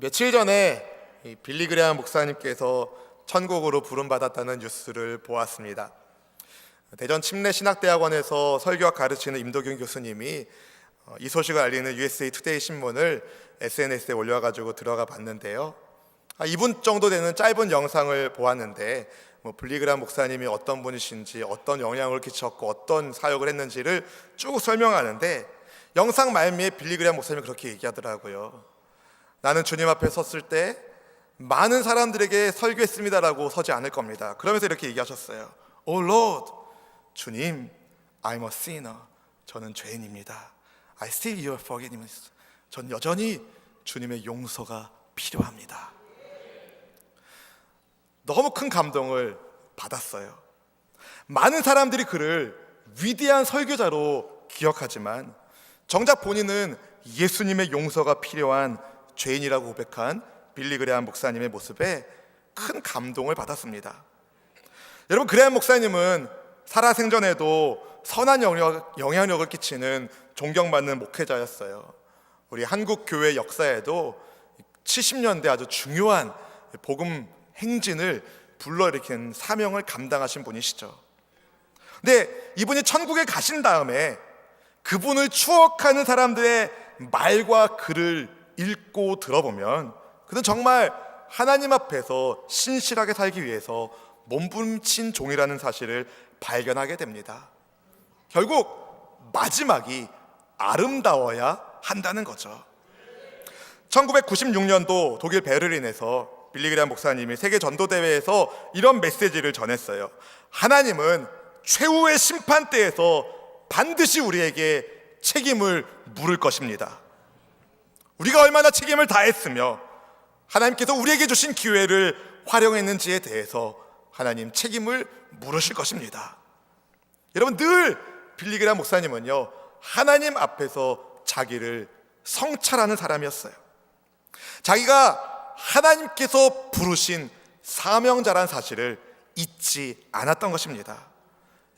며칠 전에 이 빌리 그레한 목사님께서 천국으로 부름받았다는 뉴스를 보았습니다. 대전 침례 신학대학원에서 설교학 가르치는 임도균 교수님이 어, 이 소식을 알리는 USA 투데이 신문을 SNS에 올려가지고 들어가 봤는데요. 아, 2분 정도 되는 짧은 영상을 보았는데 뭐 빌리그레한 목사님이 어떤 분이신지 어떤 영향을 끼쳤고 어떤 사역을 했는지를 쭉 설명하는데 영상 말미에 빌리그레한 목사님이 그렇게 얘기하더라고요. 나는 주님 앞에 섰을 때 많은 사람들에게 설교했습니다라고 서지 않을 겁니다. 그러면서 이렇게 얘기하셨어요. Oh Lord, 주님, I'm a sinner. 저는 죄인입니다. I still your forgiveness. 전 여전히 주님의 용서가 필요합니다. 너무 큰 감동을 받았어요. 많은 사람들이 그를 위대한 설교자로 기억하지만 정작 본인은 예수님의 용서가 필요한 죄인이라고 고백한 빌리 그레한 목사님의 모습에 큰 감동을 받았습니다. 여러분 그레한 목사님은 살아생전에도 선한 영향, 영향력 을 끼치는 존경받는 목회자였어요. 우리 한국 교회 역사에도 70년대 아주 중요한 복음 행진을 불러일으킨 사명을 감당하신 분이시죠. 근데 이분이 천국에 가신 다음에 그분을 추억하는 사람들의 말과 글을 읽고 들어보면 그는 정말 하나님 앞에서 신실하게 살기 위해서 몸부림친 종이라는 사실을 발견하게 됩니다. 결국 마지막이 아름다워야 한다는 거죠. 1996년도 독일 베를린에서 빌리그레한 목사님이 세계 전도 대회에서 이런 메시지를 전했어요. 하나님은 최후의 심판대에서 반드시 우리에게 책임을 물을 것입니다. 우리가 얼마나 책임을 다했으며 하나님께서 우리에게 주신 기회를 활용했는지에 대해서 하나님 책임을 물으실 것입니다. 여러분 늘 빌리그라 목사님은요 하나님 앞에서 자기를 성찰하는 사람이었어요. 자기가 하나님께서 부르신 사명자란 사실을 잊지 않았던 것입니다.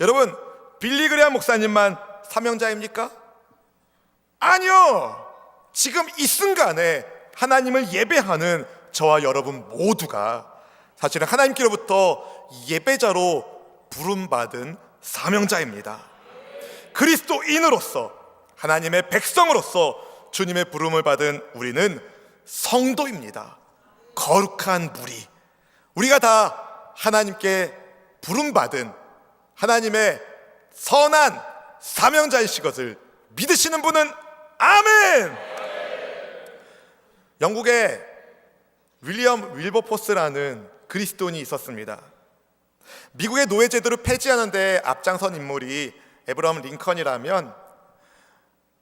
여러분 빌리그레한 목사님만 사명자입니까? 아니요. 지금 이 순간에 하나님을 예배하는 저와 여러분 모두가 사실은 하나님께로부터 예배자로 부름받은 사명자입니다. 그리스도인으로서 하나님의 백성으로서 주님의 부름을 받은 우리는 성도입니다. 거룩한 무리. 우리가 다 하나님께 부름받은 하나님의 선한 사명자이신 것을 믿으시는 분은 아멘! 영국에 윌리엄 윌버포스라는 그리스도인이 있었습니다. 미국의 노예 제도를 폐지하는데 앞장선 인물이 에브라함 링컨이라면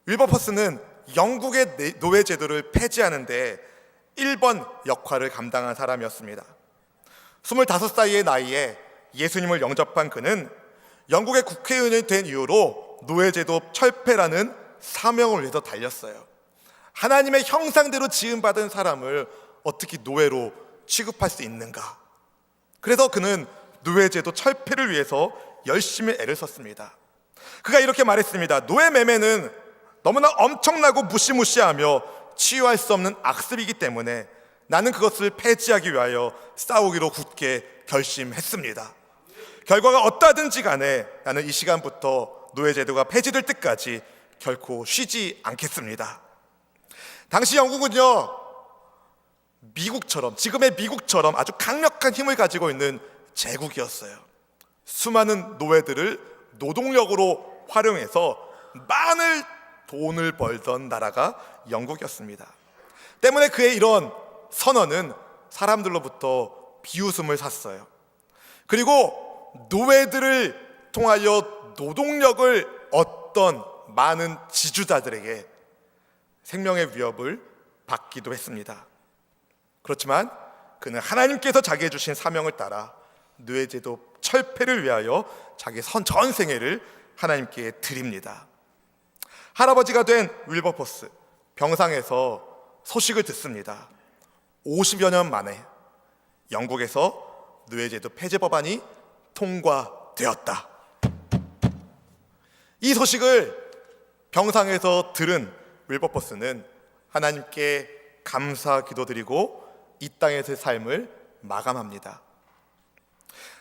윌버포스는 영국의 노예 제도를 폐지하는데 1번 역할을 감당한 사람이었습니다. 25살의 나이에 예수님을 영접한 그는 영국의 국회의원이 된 이후로 노예제도 철폐라는 사명을 위해서 달렸어요. 하나님의 형상대로 지음받은 사람을 어떻게 노예로 취급할 수 있는가? 그래서 그는 노예제도 철폐를 위해서 열심히 애를 썼습니다. 그가 이렇게 말했습니다. 노예 매매는 너무나 엄청나고 무시무시하며 치유할 수 없는 악습이기 때문에 나는 그것을 폐지하기 위하여 싸우기로 굳게 결심했습니다. 결과가 어떠하든지 간에 나는 이 시간부터 노예제도가 폐지될 때까지 결코 쉬지 않겠습니다. 당시 영국은요, 미국처럼, 지금의 미국처럼 아주 강력한 힘을 가지고 있는 제국이었어요. 수많은 노예들을 노동력으로 활용해서 많은 돈을 벌던 나라가 영국이었습니다. 때문에 그의 이런 선언은 사람들로부터 비웃음을 샀어요. 그리고 노예들을 통하여 노동력을 얻던 많은 지주자들에게 생명의 위협을 받기도 했습니다. 그렇지만 그는 하나님께서 자기에 주신 사명을 따라 뇌제도 철폐를 위하여 자기 선 전생애를 하나님께 드립니다. 할아버지가 된 윌버포스 병상에서 소식을 듣습니다. 50여 년 만에 영국에서 뇌제도 폐지 법안이 통과되었다. 이 소식을 병상에서 들은 윌버포스는 하나님께 감사 기도드리고 이 땅에서의 삶을 마감합니다.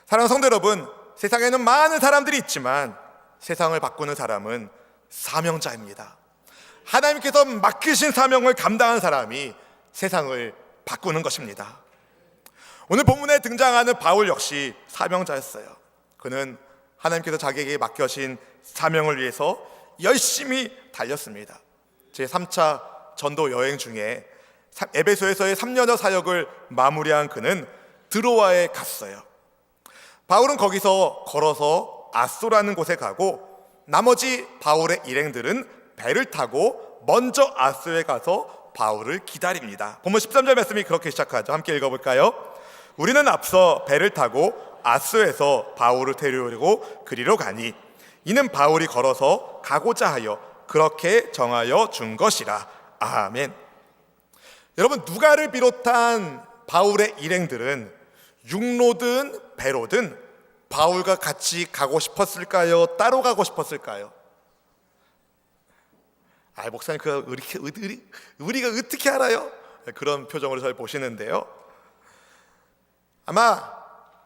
사랑하는 성도 여러분, 세상에는 많은 사람들이 있지만 세상을 바꾸는 사람은 사명자입니다. 하나님께서 맡기신 사명을 감당한 사람이 세상을 바꾸는 것입니다. 오늘 본문에 등장하는 바울 역시 사명자였어요. 그는 하나님께서 자기에게 맡겨신 사명을 위해서 열심히 달렸습니다. 제 3차 전도 여행 중에 에베소에서의 3년여 사역을 마무리한 그는 드로아에 갔어요. 바울은 거기서 걸어서 아소라는 곳에 가고 나머지 바울의 일행들은 배를 타고 먼저 아소에 가서 바울을 기다립니다. 본문 13절 말씀이 그렇게 시작하죠. 함께 읽어볼까요? 우리는 앞서 배를 타고 아소에서 바울을 데려오려고 그리로 가니 이는 바울이 걸어서 가고자 하여 그렇게 정하여 준 것이라. 아멘. 여러분 누가를 비롯한 바울의 일행들은 육로든 배로든 바울과 같이 가고 싶었을까요? 따로 가고 싶었을까요? 아 목사님 그 우리, 우리, 우리가 어떻게 알아요? 그런 표정으로 저를 보시는데요. 아마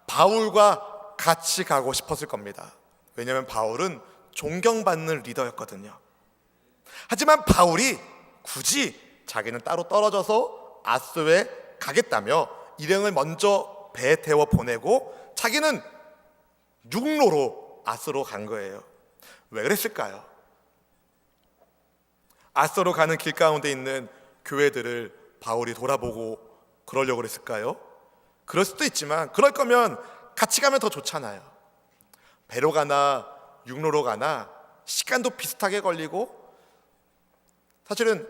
바울과 같이 가고 싶었을 겁니다. 왜냐하면 바울은 존경받는 리더였거든요. 하지만 바울이 굳이 자기는 따로 떨어져서 아스에 가겠다며 일행을 먼저 배에 태워 보내고 자기는 육로로 아스로 간 거예요. 왜 그랬을까요? 아스로 가는 길 가운데 있는 교회들을 바울이 돌아보고 그러려고 그랬을까요? 그럴 수도 있지만 그럴 거면 같이 가면 더 좋잖아요. 배로 가나 육로로 가나 시간도 비슷하게 걸리고 사실은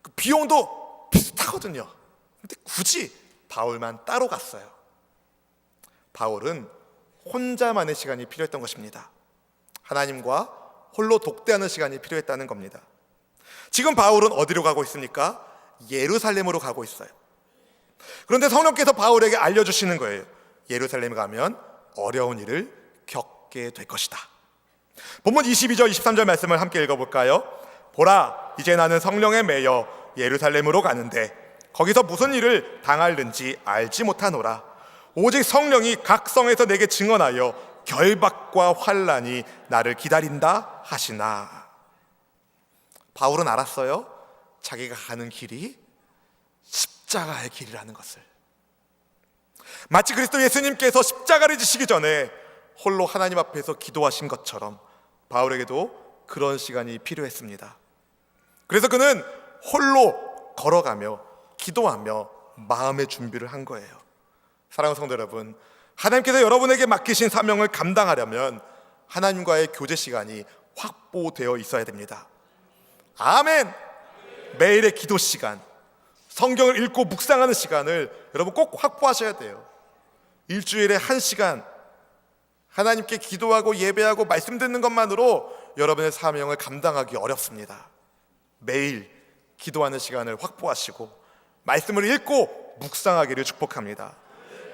그 비용도 비슷하거든요. 근데 굳이 바울만 따로 갔어요. 바울은 혼자만의 시간이 필요했던 것입니다. 하나님과 홀로 독대하는 시간이 필요했다는 겁니다. 지금 바울은 어디로 가고 있습니까? 예루살렘으로 가고 있어요. 그런데 성령께서 바울에게 알려주시는 거예요. 예루살렘 가면 어려운 일을 겪게 될 것이다. 본문 22절, 23절 말씀을 함께 읽어볼까요? 보라, 이제 나는 성령에 매여 예루살렘으로 가는데 거기서 무슨 일을 당할는지 알지 못하노라. 오직 성령이 각 성에서 내게 증언하여 결박과 환란이 나를 기다린다 하시나. 바울은 알았어요. 자기가 가는 길이 십자가의 길이라는 것을. 마치 그리스도 예수님께서 십자가를 지시기 전에 홀로 하나님 앞에서 기도하신 것처럼 바울에게도 그런 시간이 필요했습니다. 그래서 그는 홀로 걸어가며 기도하며 마음의 준비를 한 거예요. 사랑하는 성도 여러분, 하나님께서 여러분에게 맡기신 사명을 감당하려면 하나님과의 교제 시간이 확보되어 있어야 됩니다. 아멘. 매일의 기도 시간, 성경을 읽고 묵상하는 시간을 여러분 꼭 확보하셔야 돼요. 일주일에 한 시간 하나님께 기도하고 예배하고 말씀 듣는 것만으로 여러분의 사명을 감당하기 어렵습니다. 매일 기도하는 시간을 확보하시고 말씀을 읽고 묵상하기를 축복합니다.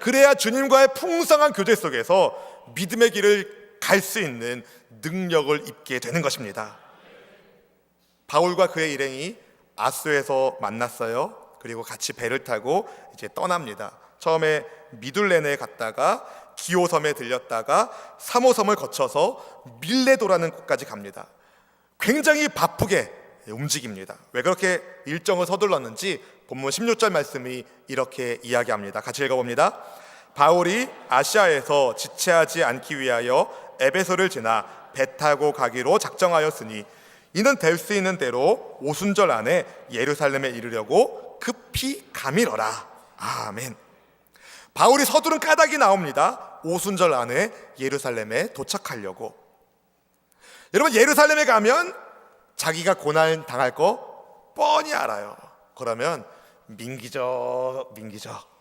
그래야 주님과의 풍성한 교제 속에서 믿음의 길을 갈 수 있는 능력을 입게 되는 것입니다. 바울과 그의 일행이 아스에서 만났어요. 그리고 같이 배를 타고 이제 떠납니다. 처음에 미둘렌에 갔다가 기호섬에 들렸다가 사모섬을 거쳐서 밀레도라는 곳까지 갑니다. 굉장히 바쁘게 움직입니다. 왜 그렇게 일정을 서둘렀는지 본문 16절 말씀이 이렇게 이야기합니다. 같이 읽어봅니다. 바울이 아시아에서 지체하지 않기 위하여 에베소를 지나 배 타고 가기로 작정하였으니 이는 될 수 있는 대로 오순절 안에 예루살렘에 이르려고 급히 가밀어라. 아멘. 바울이 서두른 까닭이 나옵니다. 오순절 안에 예루살렘에 도착하려고. 여러분 예루살렘에 가면 자기가 고난 당할 거 뻔히 알아요. 그러면 민기적 민기적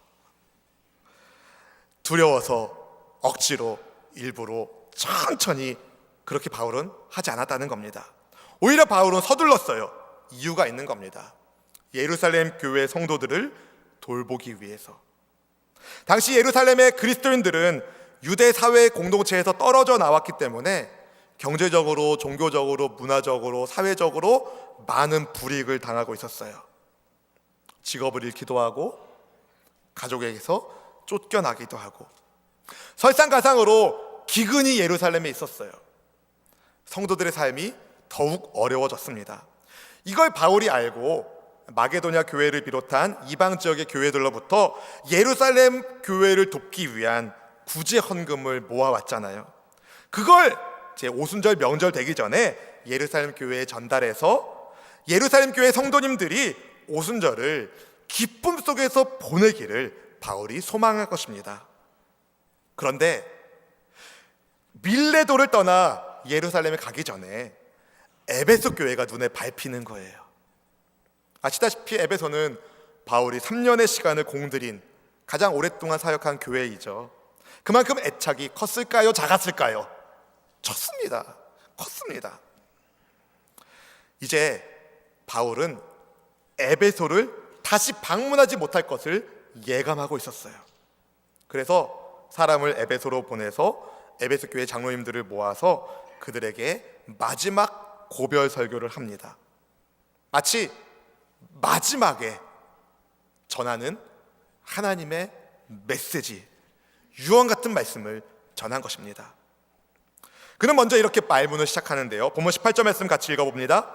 두려워서 억지로 일부러 천천히 그렇게 바울은 하지 않았다는 겁니다. 오히려 바울은 서둘렀어요. 이유가 있는 겁니다. 예루살렘 교회 성도들을 돌보기 위해서. 당시 예루살렘의 그리스도인들은 유대 사회 공동체에서 떨어져 나왔기 때문에 경제적으로, 종교적으로, 문화적으로, 사회적으로 많은 불이익을 당하고 있었어요. 직업을 잃기도 하고 가족에게서 쫓겨나기도 하고 설상가상으로 기근이 예루살렘에 있었어요. 성도들의 삶이 더욱 어려워졌습니다. 이걸 바울이 알고 마게도냐 교회를 비롯한 이방 지역의 교회들로부터 예루살렘 교회를 돕기 위한 구제 헌금을 모아왔잖아요. 그걸 제 오순절 명절 되기 전에 예루살렘 교회에 전달해서 예루살렘 교회 성도님들이 오순절을 기쁨 속에서 보내기를 바울이 소망할 것입니다. 그런데 밀레도를 떠나 예루살렘에 가기 전에 에베소 교회가 눈에 밟히는 거예요. 아시다시피 에베소는 바울이 3년의 시간을 공들인 가장 오랫동안 사역한 교회이죠. 그만큼 애착이 컸을까요? 작았을까요? 컸습니다. 컸습니다. 이제 바울은 에베소를 다시 방문하지 못할 것을 예감하고 있었어요. 그래서 사람을 에베소로 보내서 에베소 교회 장로님들을 모아서 그들에게 마지막 고별 설교를 합니다. 마치 마지막에 전하는 하나님의 메시지, 유언 같은 말씀을 전한 것입니다. 그는 먼저 이렇게 말문을 시작하는데요. 본문 18절 말씀 같이 읽어봅니다.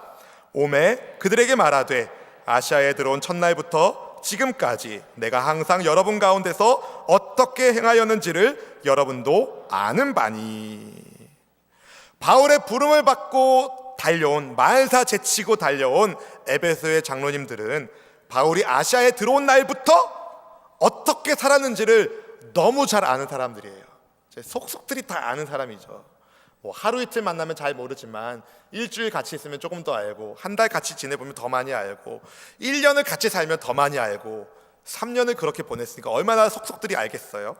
오매 그들에게 말하되 아시아에 들어온 첫날부터 지금까지 내가 항상 여러분 가운데서 어떻게 행하였는지를 여러분도 아는 바니 바울의 부름을 받고 달려온 말사 제치고 달려온 에베소의 장로님들은 바울이 아시아에 들어온 날부터 어떻게 살았는지를 너무 잘 아는 사람들이에요. 제 속속들이 다 아는 사람이죠. 뭐 하루 이틀 만나면 잘 모르지만 일주일 같이 있으면 조금 더 알고 한 달 같이 지내보면 더 많이 알고 1년을 같이 살면 더 많이 알고 3년을 그렇게 보냈으니까 얼마나 속속들이 알겠어요?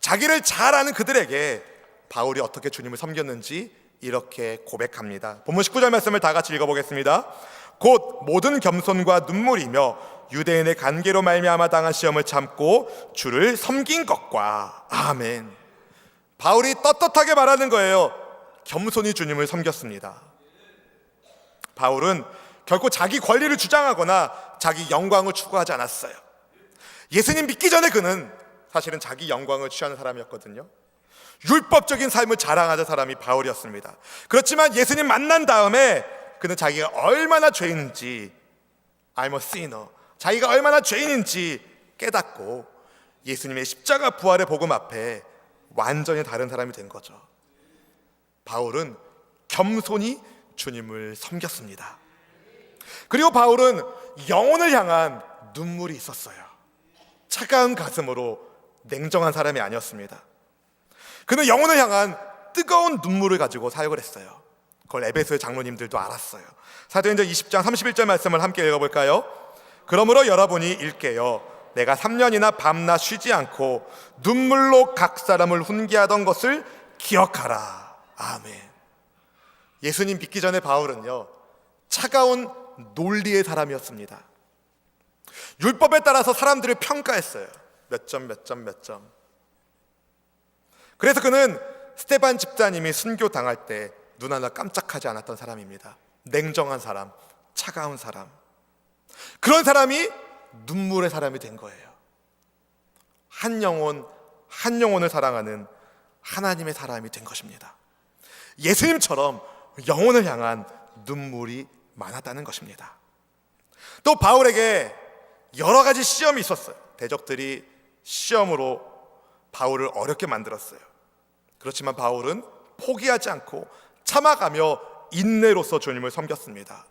자기를 잘 아는 그들에게 바울이 어떻게 주님을 섬겼는지 이렇게 고백합니다. 본문 19절 말씀을 다 같이 읽어보겠습니다. 곧 모든 겸손과 눈물이며 유대인의 관계로 말미암아 당한 시험을 참고 주를 섬긴 것과 아멘. 바울이 떳떳하게 말하는 거예요. 겸손히 주님을 섬겼습니다. 바울은 결코 자기 권리를 주장하거나 자기 영광을 추구하지 않았어요. 예수님 믿기 전에 그는 사실은 자기 영광을 취하는 사람이었거든요. 율법적인 삶을 자랑하는 사람이 바울이었습니다. 그렇지만 예수님 만난 다음에 그는 자기가 얼마나 죄인인지 I'm a sinner. 자기가 얼마나 죄인인지 깨닫고 예수님의 십자가 부활의 복음 앞에 완전히 다른 사람이 된 거죠. 바울은 겸손히 주님을 섬겼습니다. 그리고 바울은 영혼을 향한 눈물이 있었어요. 차가운 가슴으로 냉정한 사람이 아니었습니다. 그는 영혼을 향한 뜨거운 눈물을 가지고 사역을 했어요. 그걸 에베소의 장로님들도 알았어요. 사도행전 20장 31절 말씀을 함께 읽어볼까요? 그러므로 여러분이 읽게요. 내가 3년이나 밤낮 쉬지 않고 눈물로 각 사람을 훈계하던 것을 기억하라. 아멘. 예수님 믿기 전에 바울은요, 차가운 논리의 사람이었습니다. 율법에 따라서 사람들을 평가했어요. 몇 점, 몇 점, 몇 점. 그래서 그는 스테반 집사님이 순교 당할 때 눈 하나 깜짝하지 않았던 사람입니다. 냉정한 사람, 차가운 사람. 그런 사람이 눈물의 사람이 된 거예요. 한 영혼, 한 영혼을 사랑하는 하나님의 사람이 된 것입니다. 예수님처럼 영혼을 향한 눈물이 많았다는 것입니다. 또 바울에게 여러 가지 시험이 있었어요. 대적들이 시험으로 바울을 어렵게 만들었어요. 그렇지만 바울은 포기하지 않고 참아가며 인내로서 주님을 섬겼습니다.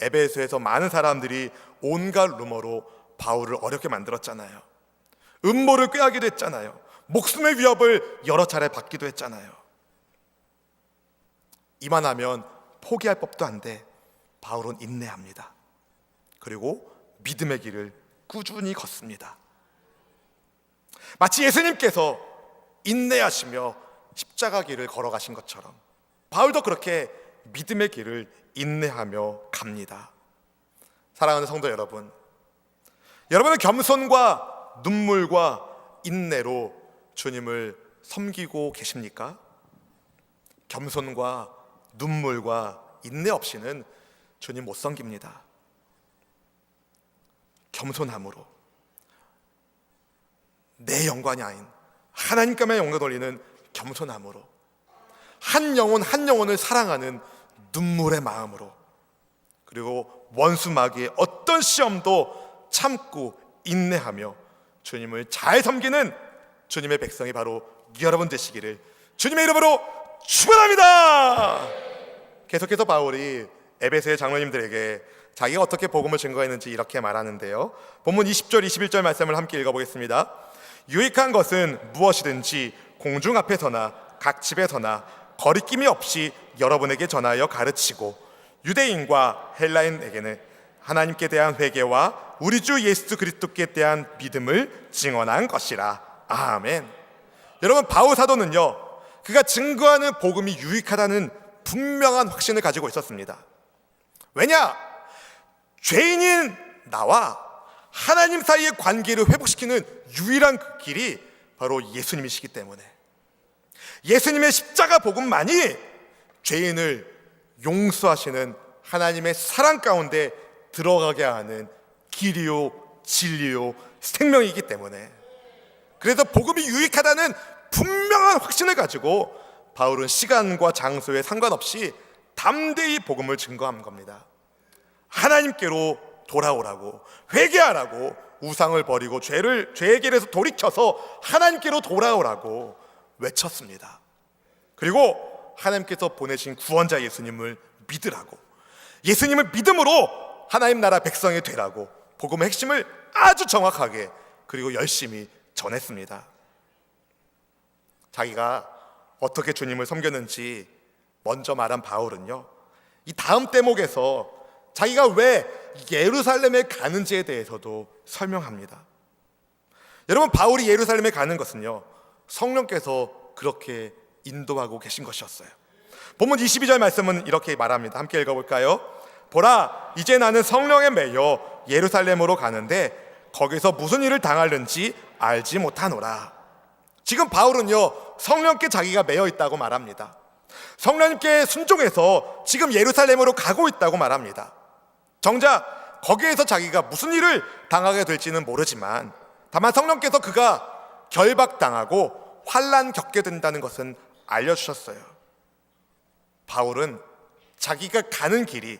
에베소에서 많은 사람들이 온갖 루머로 바울을 어렵게 만들었잖아요. 음모를 꾀하기도 했잖아요. 목숨의 위협을 여러 차례 받기도 했잖아요. 이만하면 포기할 법도 한데 바울은 인내합니다. 그리고 믿음의 길을 꾸준히 걷습니다. 마치 예수님께서 인내하시며 십자가 길을 걸어가신 것처럼 바울도 그렇게 믿음의 길을 인내하며 갑니다. 사랑하는 성도 여러분, 여러분은 겸손과 눈물과 인내로 주님을 섬기고 계십니까? 겸손과 눈물과 인내 없이는 주님 못 섬깁니다. 겸손함으로 내 영광이 아닌 하나님께만 영광 돌리는 겸손함으로 한 영혼 한 영혼을 사랑하는 눈물의 마음으로 그리고 원수 마귀의 어떤 시험도 참고 인내하며 주님을 잘 섬기는 주님의 백성이 바로 여러분 되시기를 주님의 이름으로 축원합니다. 계속해서 바울이 에베소의 장로님들에게 자기가 어떻게 복음을 증거했는지 이렇게 말하는데요. 본문 20절 21절 말씀을 함께 읽어보겠습니다. 유익한 것은 무엇이든지 공중 앞에서나 각 집에서나 거리낌이 없이 여러분에게 전하여 가르치고 유대인과 헬라인에게는 하나님께 대한 회개와 우리 주 예수 그리스도께 대한 믿음을 증언한 것이라. 아멘. 여러분 바울 사도는요. 그가 증거하는 복음이 유익하다는 분명한 확신을 가지고 있었습니다. 왜냐? 죄인인 나와 하나님 사이의 관계를 회복시키는 유일한 그 길이 바로 예수님이시기 때문에 예수님의 십자가 복음만이 죄인을 용서하시는 하나님의 사랑 가운데 들어가게 하는 길이요 진리요 생명이기 때문에 그래서 복음이 유익하다는 분명한 확신을 가지고 바울은 시간과 장소에 상관없이 담대히 복음을 증거한 겁니다. 하나님께로 돌아오라고 회개하라고 우상을 버리고 죄를 죄의 길에서 돌이켜서 하나님께로 돌아오라고 외쳤습니다. 그리고 하나님께서 보내신 구원자 예수님을 믿으라고 예수님을 믿음으로 하나님 나라 백성이 되라고 복음의 핵심을 아주 정확하게 그리고 열심히 전했습니다. 자기가 어떻게 주님을 섬겼는지 먼저 말한 바울은요. 이 다음 대목에서 자기가 왜 예루살렘에 가는지에 대해서도 설명합니다. 여러분 바울이 예루살렘에 가는 것은요. 성령께서 그렇게 인도하고 계신 것이었어요. 본문 22절 말씀은 이렇게 말합니다. 함께 읽어볼까요? 보라, 이제 나는 성령에 매여 예루살렘으로 가는데 거기서 무슨 일을 당하는지 알지 못하노라. 지금 바울은요 성령께 자기가 매여 있다고 말합니다. 성령님께 순종해서 지금 예루살렘으로 가고 있다고 말합니다. 정작 거기에서 자기가 무슨 일을 당하게 될지는 모르지만 다만 성령께서 그가 결박당하고 환란 겪게 된다는 것은 알려주셨어요. 바울은 자기가 가는 길이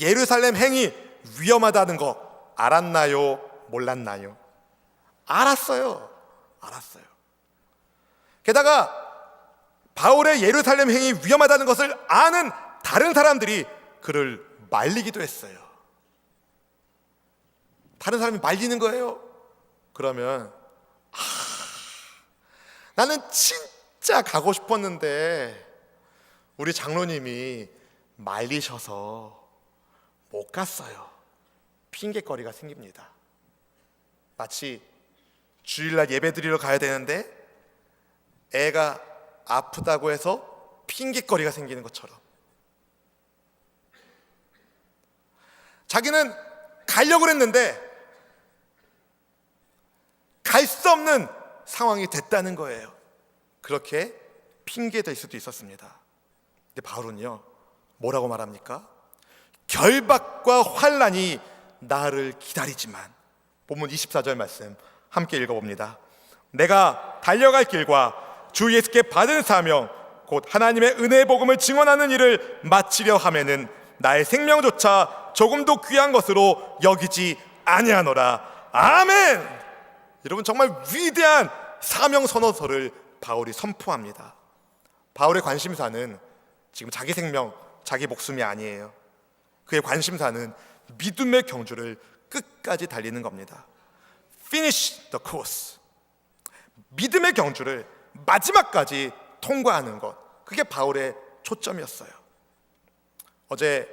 예루살렘 행이 위험하다는 거 알았나요? 몰랐나요? 알았어요. 알았어요. 게다가 바울의 예루살렘 행이 위험하다는 것을 아는 다른 사람들이 그를 말리기도 했어요. 다른 사람이 말리는 거예요. 그러면 아, 나는 진짜 가고 싶었는데 우리 장로님이 말리셔서 못 갔어요. 핑계거리가 생깁니다. 마치 주일날 예배 드리러 가야 되는데 애가 아프다고 해서 핑계거리가 생기는 것처럼 자기는 가려고 했는데 갈 수 없는 상황이 됐다는 거예요. 그렇게 핑계될 수도 있었습니다. 근데 바울은요, 뭐라고 말합니까? 결박과 환란이 나를 기다리지만 본문 24절 말씀 함께 읽어봅니다. 내가 달려갈 길과 주 예수께 받은 사명 곧 하나님의 은혜의 복음을 증언하는 일을 마치려 하면은 나의 생명조차 조금도 귀한 것으로 여기지 아니하노라. 아멘. 여러분 정말 위대한 사명 선언서를 바울이 선포합니다. 바울의 관심사는 지금 자기 생명, 자기 목숨이 아니에요. 그의 관심사는 믿음의 경주를 끝까지 달리는 겁니다. Finish the course. 믿음의 경주를 마지막까지 통과하는 것. 그게 바울의 초점이었어요. 어제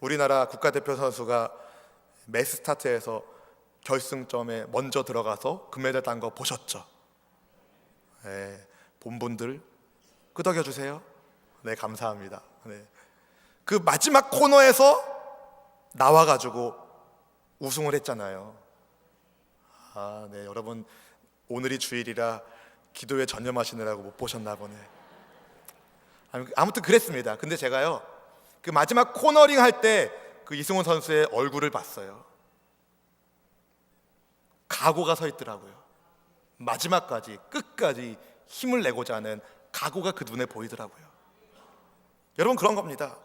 우리나라 국가대표 선수가 메스타트에서 결승점에 먼저 들어가서 금메달 딴 거 보셨죠? 네, 본 분들 끄덕여 주세요. 네, 감사합니다. 네. 그 마지막 코너에서 나와가지고 우승을 했잖아요. 아, 네, 여러분 오늘이 주일이라 기도에 전념하시느라고 못 보셨나 보네. 아무튼 그랬습니다. 근데 제가요, 그 마지막 코너링 할 때 그 이승훈 선수의 얼굴을 봤어요. 각오가 서 있더라고요. 마지막까지 끝까지 힘을 내고자 하는 각오가 그 눈에 보이더라고요. 여러분 그런 겁니다.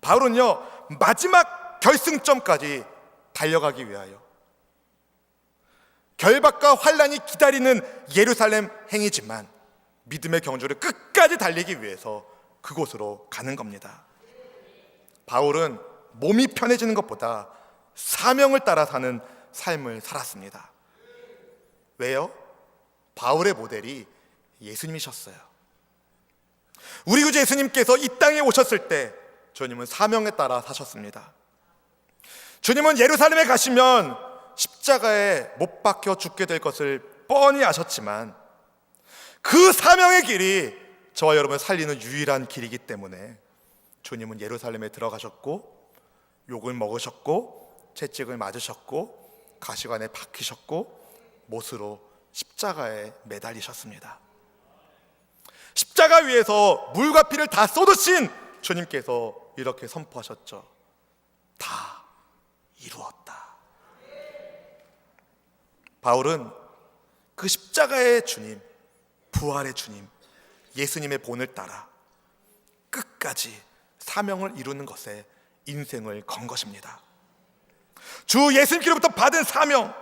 바울은요 마지막 결승점까지 달려가기 위하여 결박과 환란이 기다리는 예루살렘 행이지만 믿음의 경주를 끝까지 달리기 위해서 그곳으로 가는 겁니다. 바울은 몸이 편해지는 것보다 사명을 따라 사는 삶을 살았습니다. 왜요? 바울의 모델이 예수님이셨어요. 우리 구주 예수님께서 이 땅에 오셨을 때 주님은 사명에 따라 사셨습니다. 주님은 예루살렘에 가시면 십자가에 못 박혀 죽게 될 것을 뻔히 아셨지만 그 사명의 길이 저와 여러분을 살리는 유일한 길이기 때문에 주님은 예루살렘에 들어가셨고 욕을 먹으셨고 채찍을 맞으셨고 가시관에 박히셨고 못으로 십자가에 매달리셨습니다. 십자가 위에서 물과 피를 다 쏟으신 주님께서 이렇게 선포하셨죠. 다 이루었다. 바울은 그 십자가의 주님, 부활의 주님, 예수님의 본을 따라 끝까지 사명을 이루는 것에 인생을 건 것입니다. 주 예수님께로부터 받은 사명,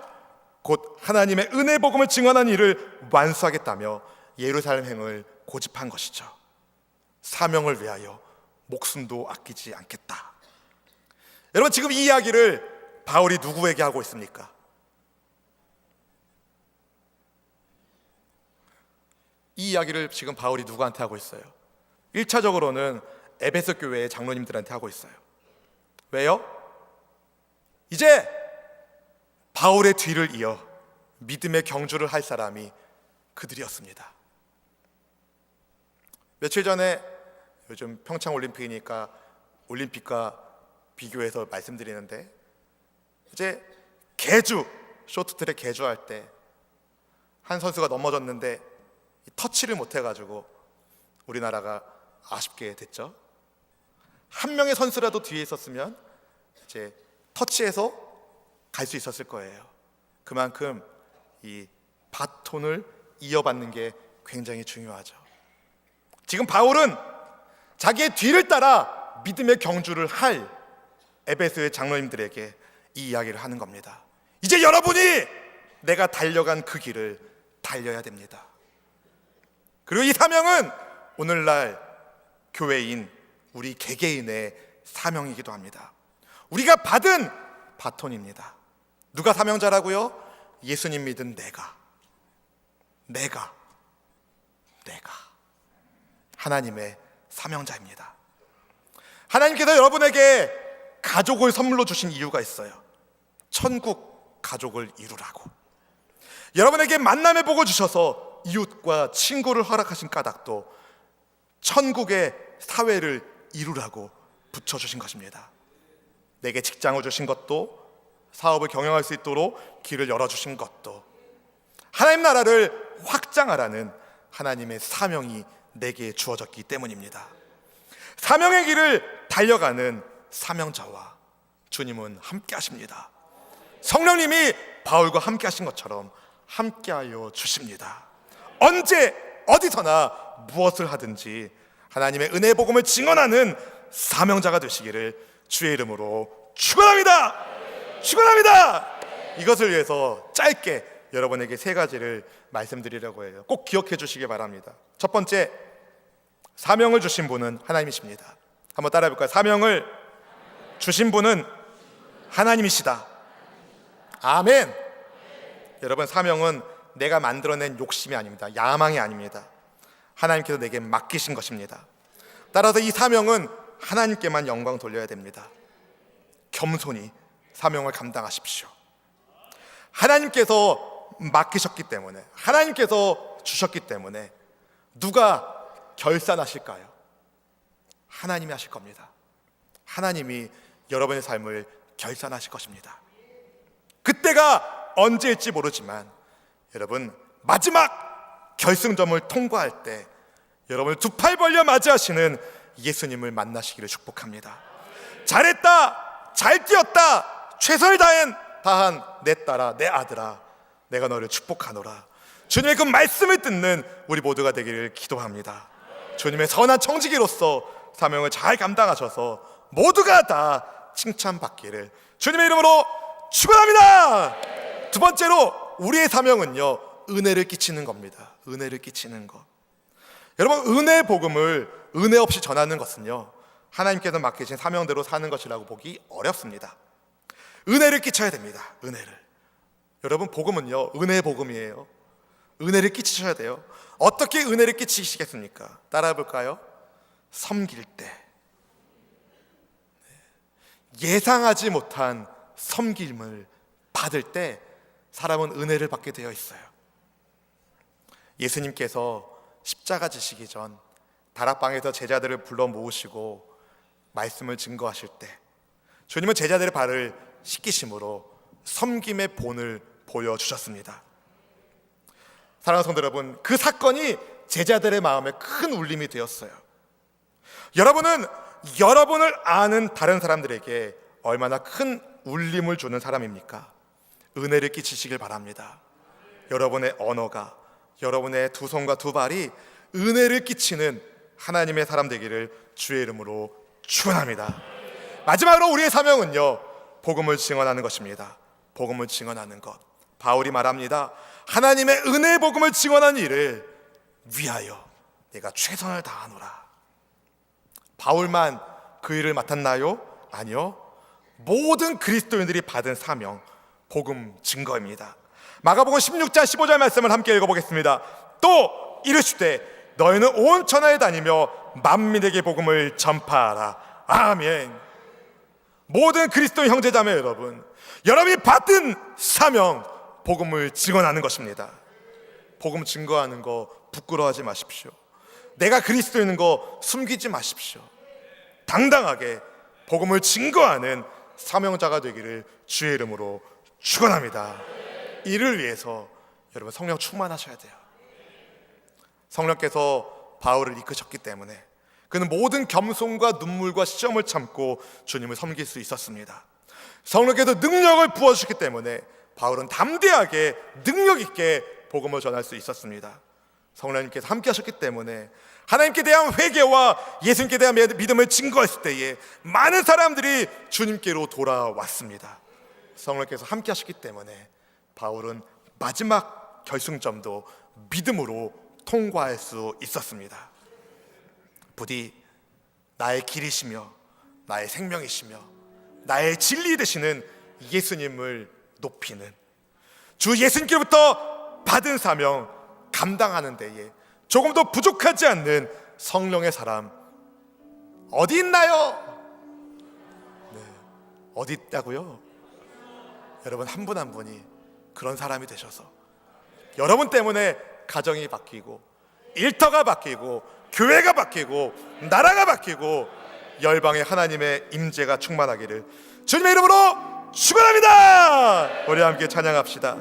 곧 하나님의 은혜 복음을 증언한 일을 완수하겠다며 예루살렘 행을 고집한 것이죠. 사명을 위하여 목숨도 아끼지 않겠다. 여러분 지금 이 이야기를 바울이 누구에게 하고 있습니까? 이 이야기를 지금 바울이 누구한테 하고 있어요? 1차적으로는 에베소 교회의 장로님들한테 하고 있어요. 왜요? 이제 바울의 뒤를 이어 믿음의 경주를 할 사람이 그들이었습니다. 며칠 전에 요즘 평창 올림픽이니까 올림픽과 비교해서 말씀드리는데 이제 개주 쇼트트랙 개주할 때 한 선수가 넘어졌는데 터치를 못 해가지고 우리나라가 아쉽게 됐죠. 한 명의 선수라도 뒤에 있었으면 이제 터치해서 갈 수 있었을 거예요. 그만큼 이 바톤을 이어받는 게 굉장히 중요하죠. 지금 바울은 자기의 뒤를 따라 믿음의 경주를 할 에베소의 장로님들에게 이 이야기를 하는 겁니다. 이제 여러분이 내가 달려간 그 길을 달려야 됩니다. 그리고 이 사명은 오늘날 교회인 우리 개개인의 사명이기도 합니다. 우리가 받은 바톤입니다. 누가 사명자라고요? 예수님 믿은 내가. 내가. 내가. 하나님의 사명자입니다. 하나님께서 여러분에게 가족을 선물로 주신 이유가 있어요. 천국 가족을 이루라고. 여러분에게 만남의 복을 주셔서 이웃과 친구를 허락하신 까닭도 천국의 사회를 이루라고 붙여주신 것입니다. 내게 직장을 주신 것도 사업을 경영할 수 있도록 길을 열어주신 것도 하나님 나라를 확장하라는 하나님의 사명이 내게 주어졌기 때문입니다. 사명의 길을 달려가는 사명자와 주님은 함께 하십니다. 성령님이 바울과 함께 하신 것처럼 함께하여 주십니다. 언제 어디서나 무엇을 하든지 하나님의 은혜 복음을 증언하는 사명자가 되시기를 주의 이름으로 축원합니다. 축원합니다. 이것을 위해서 짧게 여러분에게 세 가지를 말씀드리려고 해요. 꼭 기억해 주시기 바랍니다. 첫 번째 사명을 주신 분은 하나님이십니다. 한번 따라해 볼까요? 사명을 주신 분은 하나님이시다. 아멘. 여러분 사명은 내가 만들어낸 욕심이 아닙니다. 야망이 아닙니다. 하나님께서 내게 맡기신 것입니다. 따라서 이 사명은 하나님께만 영광 돌려야 됩니다. 겸손히 사명을 감당하십시오. 하나님께서 맡기셨기 때문에 하나님께서 주셨기 때문에 누가 결산하실까요? 하나님이 하실 겁니다. 하나님이 여러분의 삶을 결산하실 것입니다. 그때가 언제일지 모르지만 여러분 마지막 결승점을 통과할 때 여러분을 두 팔 벌려 맞이하시는 예수님을 만나시기를 축복합니다. 잘했다, 잘 뛰었다, 최선을 다한 다한 내 딸아, 내 아들아, 내가 너를 축복하노라. 주님의 그 말씀을 듣는 우리 모두가 되기를 기도합니다. 주님의 선한 청지기로서 사명을 잘 감당하셔서 모두가 다 칭찬받기를 주님의 이름으로 축원합니다. 두 번째로 우리의 사명은요 은혜를 끼치는 겁니다. 은혜를 끼치는 것. 여러분 은혜 복음을 은혜 없이 전하는 것은요 하나님께서 맡기신 사명대로 사는 것이라고 보기 어렵습니다. 은혜를 끼쳐야 됩니다. 은혜를. 여러분 복음은요 은혜 복음이에요. 은혜를 끼치셔야 돼요. 어떻게 은혜를 끼치시겠습니까? 따라해 볼까요? 섬길 때 네. 예상하지 못한 섬김을 받을 때 사람은 은혜를 받게 되어 있어요. 예수님께서 십자가 지시기 전 다락방에서 제자들을 불러 모으시고 말씀을 증거하실 때 주님은 제자들의 발을 씻기심으로 섬김의 본을 보여주셨습니다. 사랑하는 성도 여러분, 그 사건이 제자들의 마음에 큰 울림이 되었어요. 여러분은 여러분을 아는 다른 사람들에게 얼마나 큰 울림을 주는 사람입니까? 은혜를 끼치시길 바랍니다. 여러분의 언어가, 여러분의 두 손과 두 발이 은혜를 끼치는 하나님의 사람 되기를 주의 이름으로 축원합니다. 마지막으로 우리의 사명은요, 복음을 증언하는 것입니다. 복음을 증언하는 것. 바울이 말합니다. 하나님의 은혜 복음을 증언하는 일을 위하여 내가 최선을 다하노라. 바울만 그 일을 맡았나요? 아니요. 모든 그리스도인들이 받은 사명, 복음 증거입니다. 마가복음 16장 15절 말씀을 함께 읽어보겠습니다. 또 이르시되 너희는 온 천하에 다니며 만민에게 복음을 전파하라. 아멘. 모든 그리스도 형제자매 여러분, 여러분이 받은 사명, 복음을 증언하는 것입니다. 복음 증거하는 거 부끄러워하지 마십시오. 내가 그리스도인 거 숨기지 마십시오. 당당하게 복음을 증거하는 사명자가 되기를 주의 이름으로 축원합니다. 이를 위해서 여러분 성령 충만하셔야 돼요. 성령께서 바울을 이끄셨기 때문에 그는 모든 겸손과 눈물과 시험을 참고 주님을 섬길 수 있었습니다. 성령께서 능력을 부어주셨기 때문에 바울은 담대하게 능력 있게 복음을 전할 수 있었습니다. 성령님께서 함께 하셨기 때문에 하나님께 대한 회개와 예수님께 대한 믿음을 증거했을 때에 많은 사람들이 주님께로 돌아왔습니다. 성령께서 함께 하셨기 때문에 바울은 마지막 결승점도 믿음으로 통과할 수 있었습니다. 부디 나의 길이시며 나의 생명이시며 나의 진리 되시는 예수님을 높이는 주 예수님께로부터 받은 사명 감당하는 데에 조금도 부족하지 않는 성령의 사람 어디 있나요? 네, 어디 있다고요? 여러분 한 분한 분이 그런 사람이 되셔서 여러분 때문에 가정이 바뀌고 일터가 바뀌고 교회가 바뀌고 나라가 바뀌고 열방의 하나님의 임재가 충만하기를 주님의 이름으로 축원합니다. 우리 함께 찬양합시다.